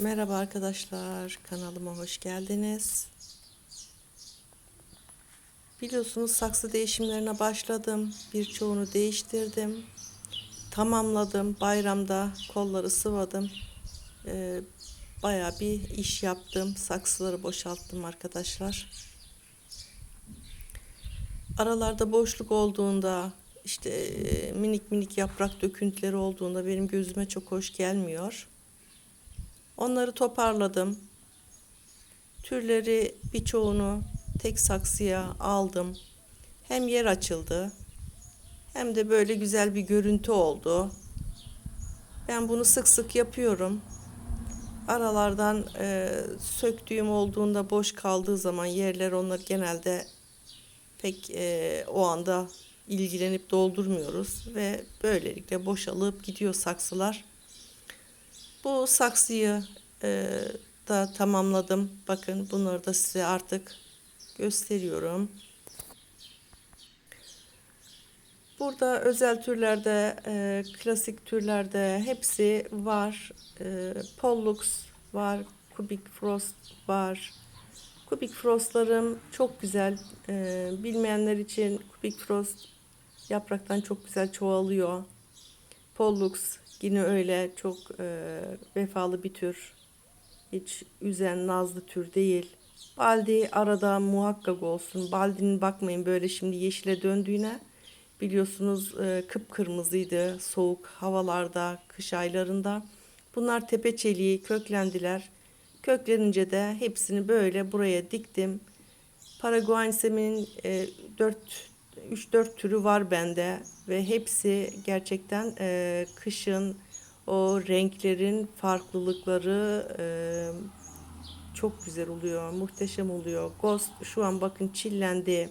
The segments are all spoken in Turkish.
Merhaba arkadaşlar, kanalıma hoş geldiniz. Biliyorsunuz saksı değişimlerine başladım. Birçoğunu değiştirdim. Tamamladım. Bayramda kolları sıvadım. Ee, bayağı bir iş yaptım. Saksıları boşalttım arkadaşlar. Aralarda boşluk olduğunda işte e, minik minik yaprak döküntüleri olduğunda benim gözüme çok hoş gelmiyor. Onları toparladım. Türleri birçoğunu tek saksıya aldım. Hem yer açıldı hem de böyle güzel bir görüntü oldu. Ben bunu sık sık yapıyorum. Aralardan e, söktüğüm olduğunda boş kaldığı zaman yerler onları genelde pek e, o anda ilgilenip doldurmuyoruz ve böylelikle boşalıp gidiyor saksılar. Bu saksıyı e, da tamamladım. Bakın bunları da size artık gösteriyorum. Burada özel türlerde, e, klasik türlerde hepsi var. E, Pollux var, Kubik Frost var. Kubik Frost'larım çok güzel. E, bilmeyenler için Kubik Frost yapraktan çok güzel çoğalıyor. Pollux yine öyle çok e, vefalı bir tür. Hiç üzen nazlı tür değil. Baldi arada muhakkak olsun. Baldinin bakmayın böyle şimdi yeşile döndüğüne. Biliyorsunuz e, kıpkırmızıydı soğuk havalarda, kış aylarında. Bunlar tepe çeliği köklendiler. Köklenince de hepsini böyle buraya diktim. Paraguayensemin e, 4 3-4 türü var bende ve hepsi gerçekten e, kışın o renklerin farklılıkları e, çok güzel oluyor, muhteşem oluyor. Ghost şu an bakın çillendi.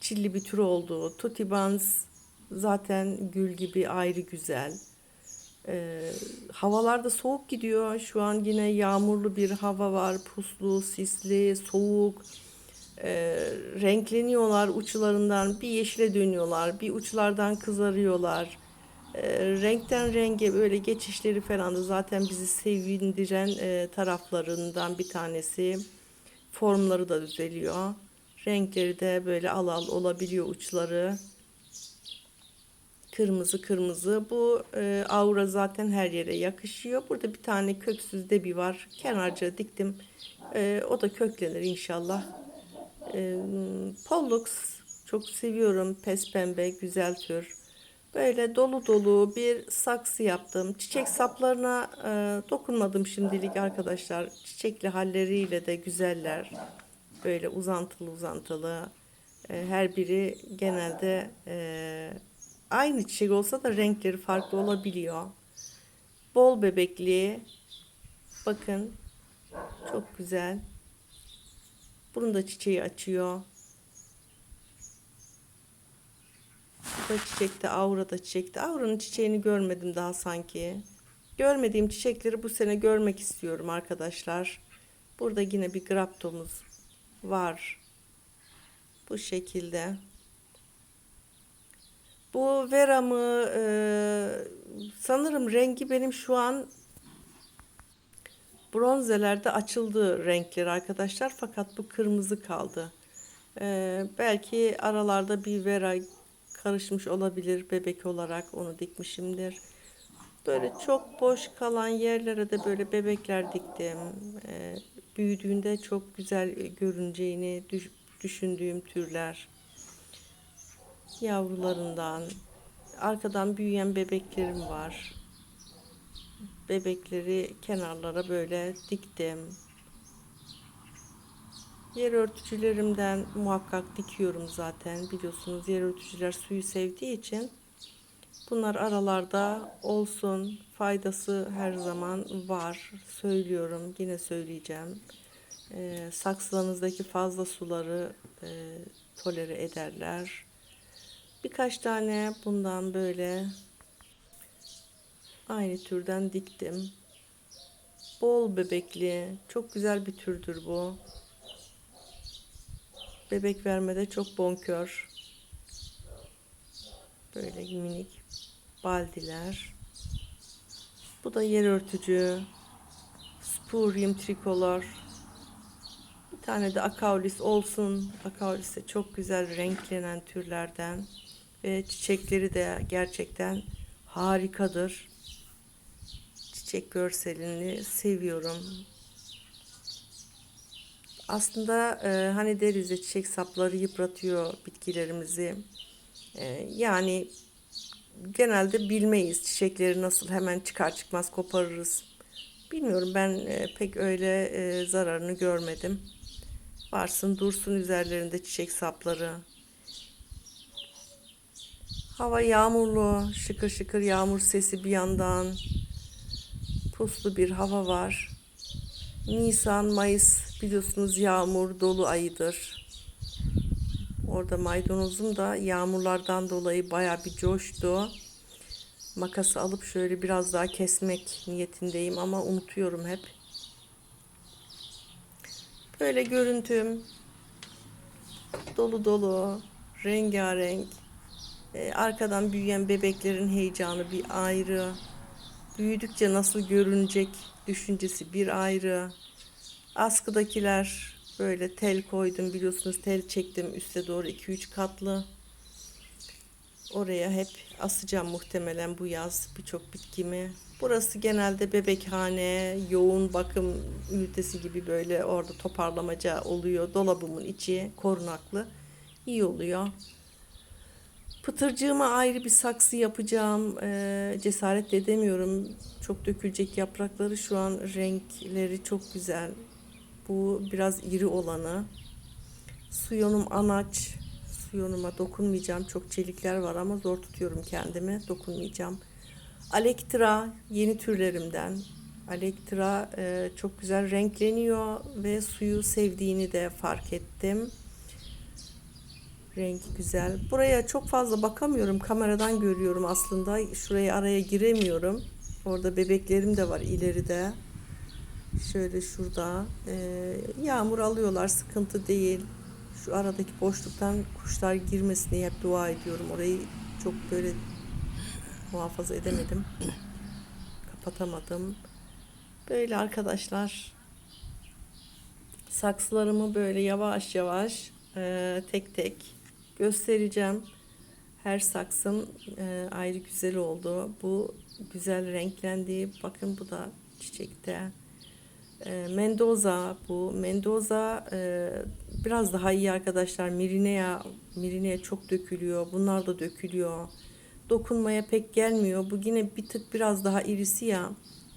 Çilli bir tür oldu. Tutibans zaten gül gibi ayrı güzel. E, havalarda soğuk gidiyor. Şu an yine yağmurlu bir hava var. Puslu, sisli, soğuk e, renkleniyorlar uçlarından bir yeşile dönüyorlar bir uçlardan kızarıyorlar. E, renkten renge böyle geçişleri falan da zaten bizi sevindiren e, taraflarından bir tanesi. Formları da düzeliyor. Renkleri de böyle al al olabiliyor uçları. Kırmızı kırmızı. Bu e, aura zaten her yere yakışıyor. Burada bir tane köksüz de bir var. Kenarca diktim. E, o da köklenir inşallah e, Pollux çok seviyorum. Pes pembe güzel tür. Böyle dolu dolu bir saksı yaptım. Çiçek saplarına e, dokunmadım şimdilik arkadaşlar. Çiçekli halleriyle de güzeller. Böyle uzantılı uzantılı. E, her biri genelde e, aynı çiçek olsa da renkleri farklı olabiliyor. Bol bebekli. Bakın çok güzel. Bunun da çiçeği açıyor. Bu da çiçekte, aura da çiçekte. Auranın çiçeğini görmedim daha sanki. Görmediğim çiçekleri bu sene görmek istiyorum arkadaşlar. Burada yine bir graptomuz var. Bu şekilde. Bu veramı e, sanırım rengi benim şu an bronzelerde açıldı renkleri arkadaşlar fakat bu kırmızı kaldı. Ee, belki aralarda bir vera karışmış olabilir bebek olarak onu dikmişimdir. Böyle çok boş kalan yerlere de böyle bebekler diktim. Ee, büyüdüğünde çok güzel görüneceğini düşündüğüm türler. Yavrularından, arkadan büyüyen bebeklerim var bebekleri kenarlara böyle diktim. Yer örtücülerimden muhakkak dikiyorum zaten. Biliyorsunuz yer örtücüler suyu sevdiği için bunlar aralarda olsun. Faydası her zaman var. Söylüyorum. Yine söyleyeceğim. Ee, saksılarınızdaki fazla suları e, tolere ederler. Birkaç tane bundan böyle Aynı türden diktim. Bol bebekli. Çok güzel bir türdür bu. Bebek vermede çok bonkör. Böyle minik baldiler. Bu da yer örtücü. Spurium tricolor. Bir tane de akaulis olsun. Akaulis de çok güzel renklenen türlerden. Ve çiçekleri de gerçekten harikadır. Çiçek görselini seviyorum. Aslında e, hani deriz ya çiçek sapları yıpratıyor bitkilerimizi. E, yani genelde bilmeyiz çiçekleri nasıl hemen çıkar çıkmaz koparırız. Bilmiyorum ben e, pek öyle e, zararını görmedim. Varsın dursun üzerlerinde çiçek sapları. Hava yağmurlu, şıkır şıkır yağmur sesi bir yandan. Puslu bir hava var. Nisan, Mayıs biliyorsunuz yağmur dolu ayıdır. Orada maydanozum da yağmurlardan dolayı baya bir coştu. Makası alıp şöyle biraz daha kesmek niyetindeyim ama unutuyorum hep. Böyle görüntüm dolu dolu, rengarenk. Ee, arkadan büyüyen bebeklerin heyecanı bir ayrı. Büyüdükçe nasıl görünecek düşüncesi bir ayrı. Askıdakiler böyle tel koydum biliyorsunuz tel çektim üste doğru 2-3 katlı. Oraya hep asacağım muhtemelen bu yaz birçok bitkimi. Burası genelde bebekhane, yoğun bakım ünitesi gibi böyle orada toparlamaca oluyor. Dolabımın içi korunaklı. iyi oluyor. Pıtırcığıma ayrı bir saksı yapacağım. Ee, cesaret de edemiyorum. Çok dökülecek yaprakları şu an renkleri çok güzel. Bu biraz iri olanı. Suyonum anaç. Suyonuma dokunmayacağım. Çok çelikler var ama zor tutuyorum kendimi. Dokunmayacağım. Alektra yeni türlerimden. Alektra e, çok güzel renkleniyor ve suyu sevdiğini de fark ettim. Rengi güzel. Buraya çok fazla bakamıyorum. Kameradan görüyorum aslında. Şuraya araya giremiyorum. Orada bebeklerim de var ileride. Şöyle şurada. Ee, yağmur alıyorlar. Sıkıntı değil. Şu aradaki boşluktan kuşlar girmesin diye hep dua ediyorum. Orayı çok böyle muhafaza edemedim. Kapatamadım. Böyle arkadaşlar. Saksılarımı böyle yavaş yavaş e, tek tek göstereceğim. Her saksım e, ayrı güzel oldu. Bu güzel renklendi. Bakın bu da çiçekte. E, Mendoza bu. Mendoza e, biraz daha iyi arkadaşlar. Mirinea, Mirinea çok dökülüyor. Bunlar da dökülüyor. Dokunmaya pek gelmiyor. Bu yine bir tık biraz daha irisi ya.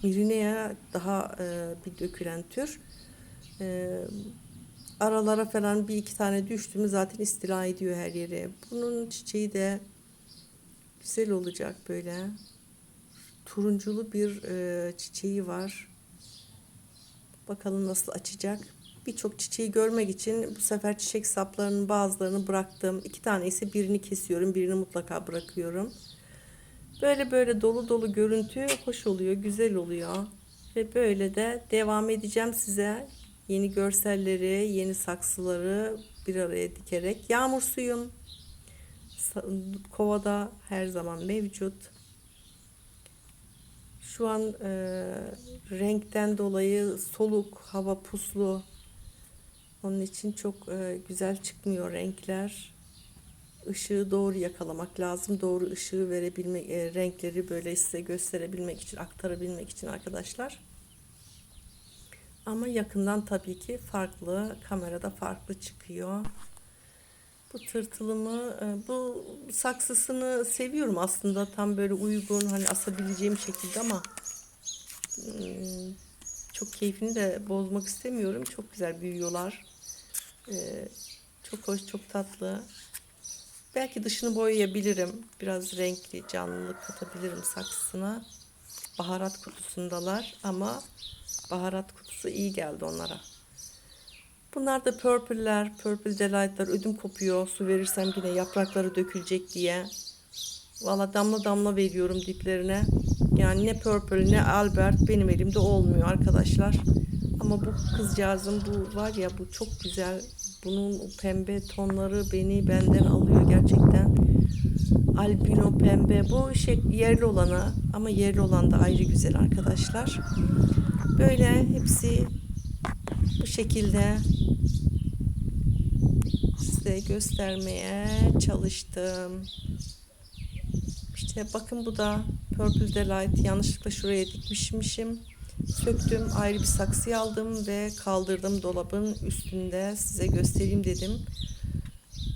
Mirinea daha e, bir dökülen tür. E, aralara falan bir iki tane düştü mü zaten istila ediyor her yere. Bunun çiçeği de güzel olacak böyle. Turunculu bir e, çiçeği var. Bakalım nasıl açacak. Birçok çiçeği görmek için bu sefer çiçek saplarının bazılarını bıraktım. İki tane ise birini kesiyorum. Birini mutlaka bırakıyorum. Böyle böyle dolu dolu görüntü hoş oluyor, güzel oluyor. Ve böyle de devam edeceğim size yeni görselleri, yeni saksıları bir araya dikerek. Yağmur suyum kovada her zaman mevcut. Şu an e, renkten dolayı soluk, hava puslu. Onun için çok e, güzel çıkmıyor renkler. Işığı doğru yakalamak lazım. Doğru ışığı verebilmek, e, renkleri böyle size gösterebilmek için, aktarabilmek için arkadaşlar. Ama yakından tabii ki farklı, kamerada farklı çıkıyor. Bu tırtılımı, e, bu saksısını seviyorum aslında. Tam böyle uygun, hani asabileceğim şekilde ama hmm, çok keyfini de bozmak istemiyorum. Çok güzel büyüyorlar. E, çok hoş, çok tatlı. Belki dışını boyayabilirim. Biraz renkli, canlılık katabilirim saksısına. Baharat kutusundalar ama baharat kutusu iyi geldi onlara. Bunlar da purple'ler, purple delight'lar ödüm kopuyor. Su verirsem yine yaprakları dökülecek diye. Valla damla damla veriyorum diplerine. Yani ne purple ne albert benim elimde olmuyor arkadaşlar. Ama bu kızcağızın bu var ya bu çok güzel. Bunun pembe tonları beni benden alıyor gerçekten. Albino pembe bu şey yerli olanı ama yerli olan da ayrı güzel arkadaşlar. Böyle hepsi bu şekilde size göstermeye çalıştım. İşte bakın bu da Purple Delight. Yanlışlıkla şuraya dikmişmişim. Söktüm. Ayrı bir saksı aldım ve kaldırdım dolabın üstünde. Size göstereyim dedim.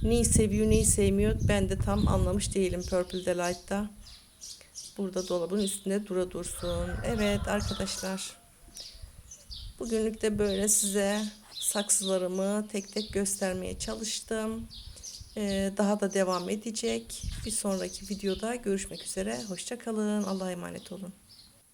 Neyi seviyor neyi sevmiyor ben de tam anlamış değilim Purple Delight'ta. Burada dolabın üstünde dura dursun. Evet arkadaşlar. Bugünlük de böyle size saksılarımı tek tek göstermeye çalıştım. Ee, daha da devam edecek. Bir sonraki videoda görüşmek üzere. Hoşçakalın. Allah'a emanet olun.